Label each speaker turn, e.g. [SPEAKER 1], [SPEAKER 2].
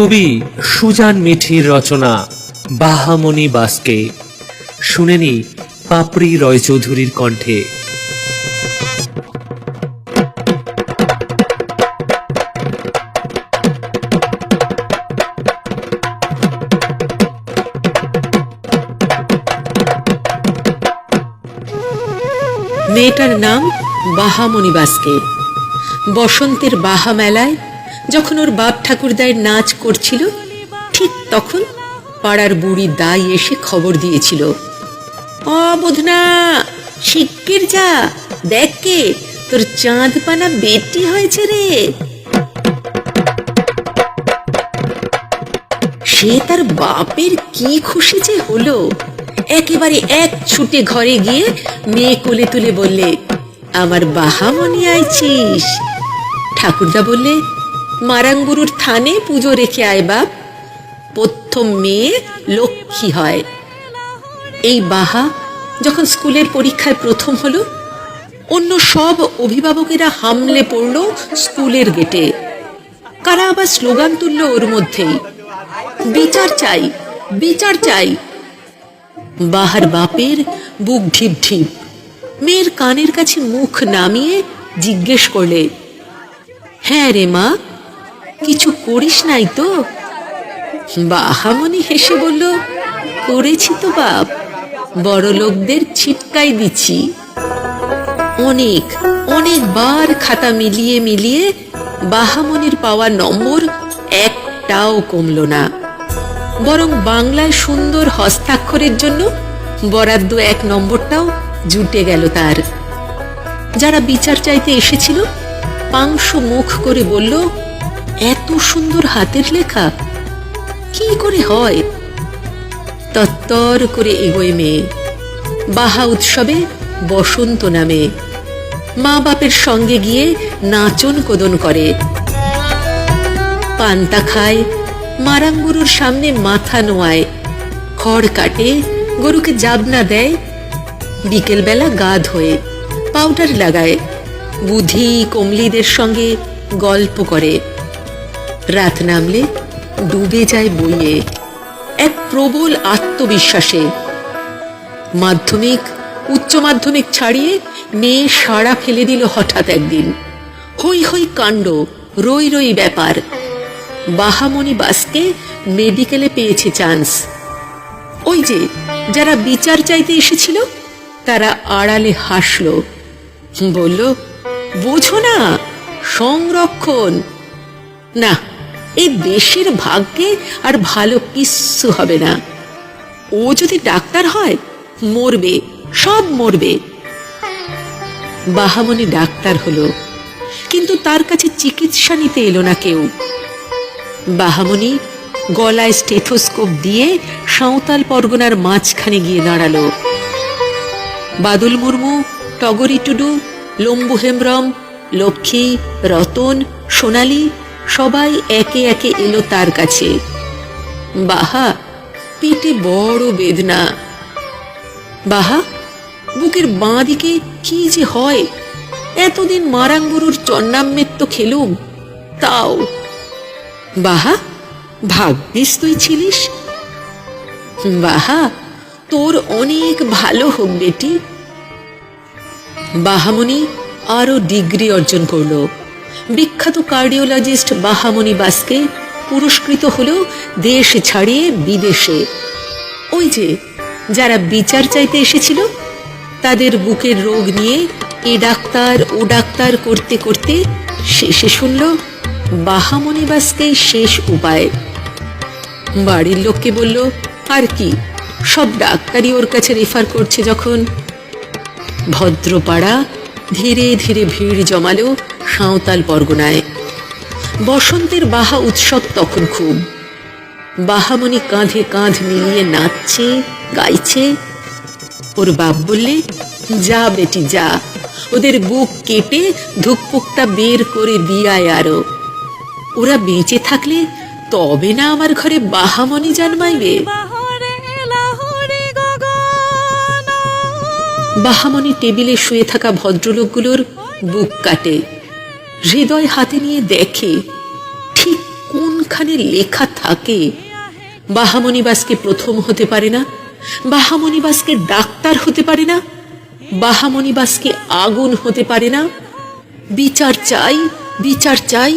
[SPEAKER 1] কবি সুজান মিঠির রচনা বাহামণি বাসকে। শুনেনি পাপড়ি রয় চৌধুরীর কণ্ঠে।
[SPEAKER 2] মেয়েটার নাম বাহামণি বাসকে। বসন্তের বাহা মেলায় যখন ওর বাপ ঠাকুরদায়ের নাচ করছিল, ঠিক তখন পাড়ার বুড়ি দাই এসে খবর দিয়েছিল। বোধনা, শিগগির যা, দেখ কে, তোর চাঁদ পানা বেটি হয়েছে রে। সে তার বাপের কি খুশি যে হলো, একেবারে এক ছুটে ঘরে গিয়ে মেয়ে কোলে তুলে বললে, আমার বাহামণি আইছিস। ঠাকুরদা বললে মারাঙ্গুরুর থানে পুজো রেখে আয় বাপ। প্রথম মেয়ে লক্ষ্মী হয়। এই বাহা যখন স্কুলের পরীক্ষায় প্রথম হলো, অন্য সব অভিভাবকেরা হামলে পড়ল স্কুলের গেটে। কারা আবার স্লোগান তুলল ওর মধ্যেই? বিচার চাই বিচার চাই। বাহার বাপের বুক ঢিপ ঢিপ। মেয়ের কানের কাছে মুখ নামিয়ে জিজ্ঞেস করলে হ্যাঁ রে মা কিছু করিস নাই তো? বাহামণি হেসে বলল, করেছি তো বাপ বড় লোকদের ছিটকাই দিচ্ছি। অনেক, অনেকবার খাতা মিলিয়ে মিলিয়ে বাহামণির পাওয়া নম্বর একটাও কমল না। বরং বাংলায় সুন্দর হস্তাক্ষরের জন্য বরাদ্দ এক নম্বরটাও জুটে গেল তার। যারা বিচার চাইতে এসেছিল পাংশ মুখ করে বলল এত সুন্দর হাতের লেখা। কি করে হয়? তত্তর করে এগোয় মেয়ে। বাহা উৎসবে বসন্ত নামে। মা বাপের সঙ্গে গিয়ে নাচন কোদন করে। পান্তা খায়, মারাঙ্গুরুর সামনে মাথা নোয়ায়। খড় কাটে, গরুকে জাবনা দেয়। বিকেলবেলা গা ধোয়ে, পাউডার লাগায়। বুধি কমলিদের সঙ্গে গল্প করে। রাত নামলে ডুবে যায় বইয়ে এক প্রবল আত্মবিশ্বাসে। মাধ্যমিক, উচ্চ মাধ্যমিক ছাড়িয়ে মেয়ে সাড়া ফেলে দিল হঠাৎ একদিন। হই হই কাণ্ড, রই রই ব্যাপার। বাহামণি বাসকে মেডিকেলে পেয়েছে চান্স। ওই যে, যারা বিচার চাইতে এসেছিল, তারা আড়ালে হাসল। বলল, বোঝো না, সংরক্ষণ। না এই দেশের ভাগ্যে আর ভালো কিচ্ছু হবে না। ও যদি ডাক্তার হয়, মরবে, সব মরবে। বাহামণি ডাক্তার হলো, কিন্তু তার কাছে চিকিৎসা নিতে এলো না কেউ। বাহামণি গলায় স্টেথোস্কোপ দিয়ে সাঁওতাল পরগনার মাঝখানে গিয়ে দাঁড়াল। বাদল মুর্মু, টগরি টুডু, লম্বু হেমব্রম, লক্ষ্মী, রতন, সোনালি সবাই একে একে এলো তার কাছে। বাহা, পেটে বড় বেদনা। বাহা, বুকের বাঁ দিকে কি যে হয়? এতদিন মারাঙ্গুরুর চন্নাম্মের তো খেলুম, তাও। বাহা, ভাগ্যিস তুই ছিলিস। বাহা, তোর অনেক ভালো হোক বেটি। বাহামণি আরও ডিগ্রি অর্জন করল। বিখ্যাত কার্ডিওলজিস্ট বাহামণি বাসকে পুরস্কৃত হল দেশ ছাড়িয়ে বিদেশে। ওই যে, যারা বিচার চাইতে এসেছিল, তাদের বুকের রোগ নিয়ে এ ডাক্তার ও ডাক্তার করতে করতে শেষে শুনল বাহামণি বাসকেই শেষ উপায়। বাড়ির লোককে বলল, আর কি, সব ডাক্তারই ওর কাছে রেফার করছে যখন? ভদ্রপাড়া ধীরে ধীরে ভিড় জমালো সাঁওতাল পরগনায়। বসন্তের বাহা উৎসব তখন খুব। বাহামণি কাঁধে কাঁধ মিলিয়ে নাচছে, গাইছে। ওর বাপ বললে, যা বেটি, যা। ওদের বুক কেটে ধুকপুকটা বের করে দিয়ায় আরও। ওরা বেঁচে থাকলে তবে না আমার ঘরে বাহামণি জন্মাইবে? বাহামণি টেবিলে শুয়ে থাকা ভদ্রলোকগুলোর বুক কাটে। হৃদয় হাতে নিয়ে দেখে ঠিক কোনখানে লেখা থাকে বাহামণিবাসকে প্রথম হতে পারে না বাহামণিবাসকে ডাক্তার হতে পারে না বাহামণিবাসকে আগুন হতে পারে না। বিচার চাই বিচার চাই